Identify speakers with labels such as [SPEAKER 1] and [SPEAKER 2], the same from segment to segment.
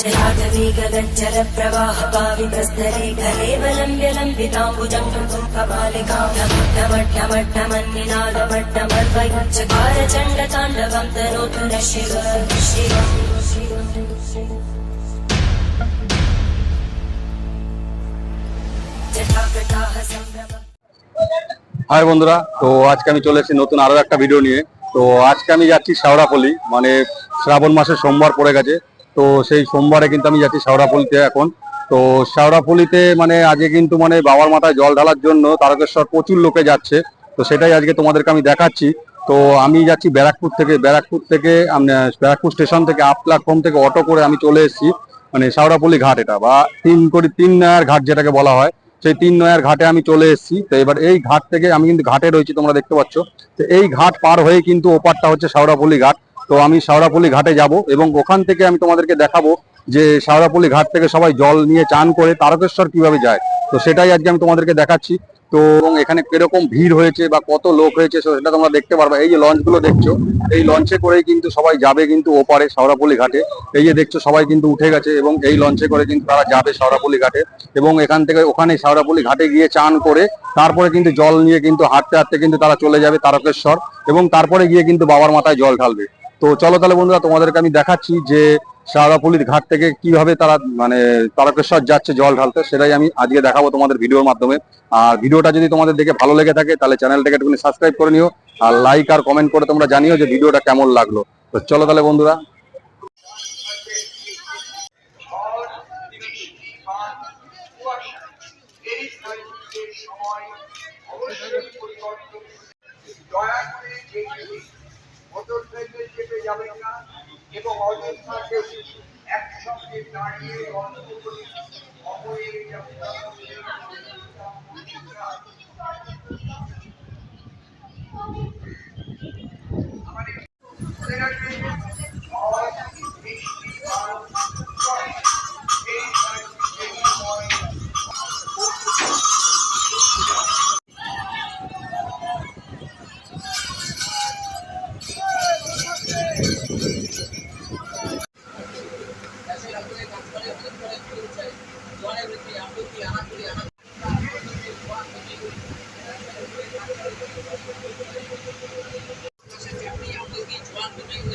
[SPEAKER 1] जलागवीगगज्जल प्रवाह पावितस्तरे कलेवलम्ब्य लम्बिताम्बुजम् कृतुम् कपालिकाम् नमट्टमट्टमट्टमन्निनादमट्टमर्वयुच्चकार चण्डताण्डवम् तनोतु न शिव शिव शिव जटाकटाः सम्भ्रमम्
[SPEAKER 2] হাই বন্ধুরা তো আজকে আমি চলে এসেছি নতুন আরো একটা ভিডিও নিয়ে তো আজকে আমি যাচ্ছি শাওড়াপল্লি মানে শ্রাবণ মাসের সোমবার পড়ে গেছে তো সেই সোমবারে কিন্তু আমি যাচ্ছি শাওড়াপল্লিতে এখন। তো শাওড়াপল্লিতে মানে আজকে কিন্তু মানে বাবার মাথায় জল ঢালার জন্য তারকেশ্বর প্রচুর লোকে যাচ্ছে। তো সেটাই আজকে তোমাদেরকে আমি দেখাচ্ছি। তো আমি যাচ্ছি ব্যারাকপুর থেকে। ব্যারাকপুর থেকে ব্যারাকপুর স্টেশন থেকে আপ প্ল্যাটফর্ম থেকে অটো করে আমি চলে এসেছি। মানে শাওড়াপল্লি ঘাট এটা, বা তিন কোটি তিন নয়ার ঘাট যেটাকে বলা হয়। সেই তিন নয়ার ঘাটে আমি চলে এসেছি। তো এবার এই ঘাট থেকে আমি কিন্তু ঘাটে রয়েছি তোমরা দেখতে পাচ্ছ। তো এই ঘাট পার হয়ে কিন্তু ওপারটা হচ্ছে শাওড়াপল্লি ঘাট। তো আমি শাওড়াপল্লি ঘাটে যাব এবং ওখান থেকে আমি তোমাদেরকে দেখাবো যে শাওড়াপল্লি ঘাট থেকে সবাই জল নিয়ে চান করে তারকেশ্বর কীভাবে যায়। তো সেটাই আজকে আমি তোমাদেরকে দেখাচ্ছি। তো এখানে কীরকম ভিড় হয়েছে বা কত লোক হয়েছে সেটা তোমরা দেখতে পারবে। এই যে লঞ্চগুলো দেখছ, এই লঞ্চে করেই কিন্তু সবাই যাবে কিন্তু ওপারে শাওড়াপল্লি ঘাটে। এই যে দেখছ সবাই কিন্তু উঠে গেছে এবং এই লঞ্চে করে কিন্তু তারা যাবে শাওড়াপল্লি ঘাটে এবং এখান থেকে ওখানে শাওড়াপল্লি ঘাটে গিয়ে চান করে তারপরে কিন্তু জল নিয়ে কিন্তু হাঁটতে হাঁটতে কিন্তু তারা চলে যাবে তারকেশ্বর এবং তারপরে গিয়ে কিন্তু বাবার মাথায় জল ঢালবে। তো চলো তাহলে বন্ধুরা, তোমাদেরকে আমি দেখাচ্ছি যে শারদাপল্লির ঘাট থেকে কীভাবে তারা মানে তারকেশ্বর যাচ্ছে জল ঢালতে, সেটাই আমি আজকে দেখাবো তোমাদের ভিডিওর মাধ্যমে। আর ভিডিওটা যদি তোমাদের দেখে ভালো লেগে থাকে, তাহলে চ্যানেলটাকে একটুখানি সাবস্ক্রাইব করে নিও, আর লাইক আর কমেন্ট করে তোমরা জানিও যে ভিডিওটা কেমন লাগল। তো চলো তাহলে বন্ধুরা
[SPEAKER 3] অহিংসাকে একসঙ্গে দাঁড়িয়ে অন্তরে অপরের
[SPEAKER 4] Thank you. happening.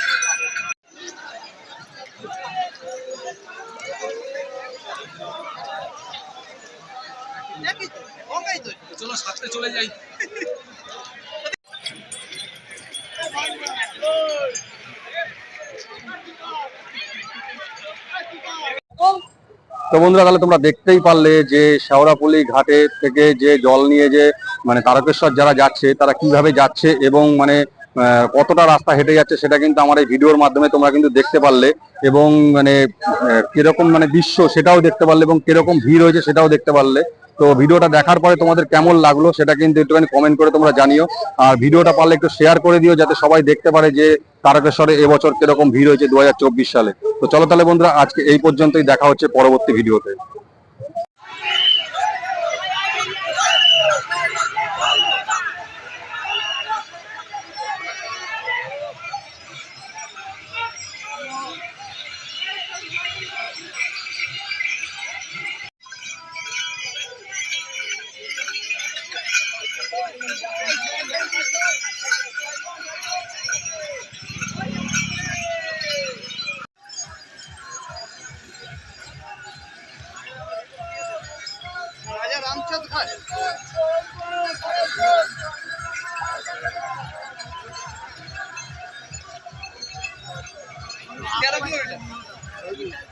[SPEAKER 2] তো বন্ধুরা, তাহলে তোমরা দেখতেই পারলে যে শেওড়াপল্লি ঘাটে থেকে যে জল নিয়ে যে মানে তারকেশ্বর যারা যাচ্ছে, তারা কীভাবে যাচ্ছে এবং মানে কতটা রাস্তা হেঁটে যাচ্ছে সেটা কিন্তু আমার এই ভিডিওর মাধ্যমে তোমরা কিন্তু দেখতে পারলে এবং মানে কীরকম মানে দৃশ্য সেটাও দেখতে পারলে এবং কীরকম ভিড় হয়েছে সেটাও দেখতে পারলে। তো ভিডিওটা দেখার পরে তোমাদের কেমন লাগল সেটা কিন্তু একটুখানি কমেন্ট করে তোমরা জানিও। আর ভিডিওটা পারলে একটু শেয়ার করে দিও যাতে সবাই দেখতে পারে যে তারকেশ্বরে এবছর কীরকম ভিড় হয়েছে দু হাজার চব্বিশ সালে? তো চলো তাহলে বন্ধুরা, আজকে এই পর্যন্তই দেখা হচ্ছে পরবর্তী ভিডিওতে।
[SPEAKER 4] তেরো কিলোমিটার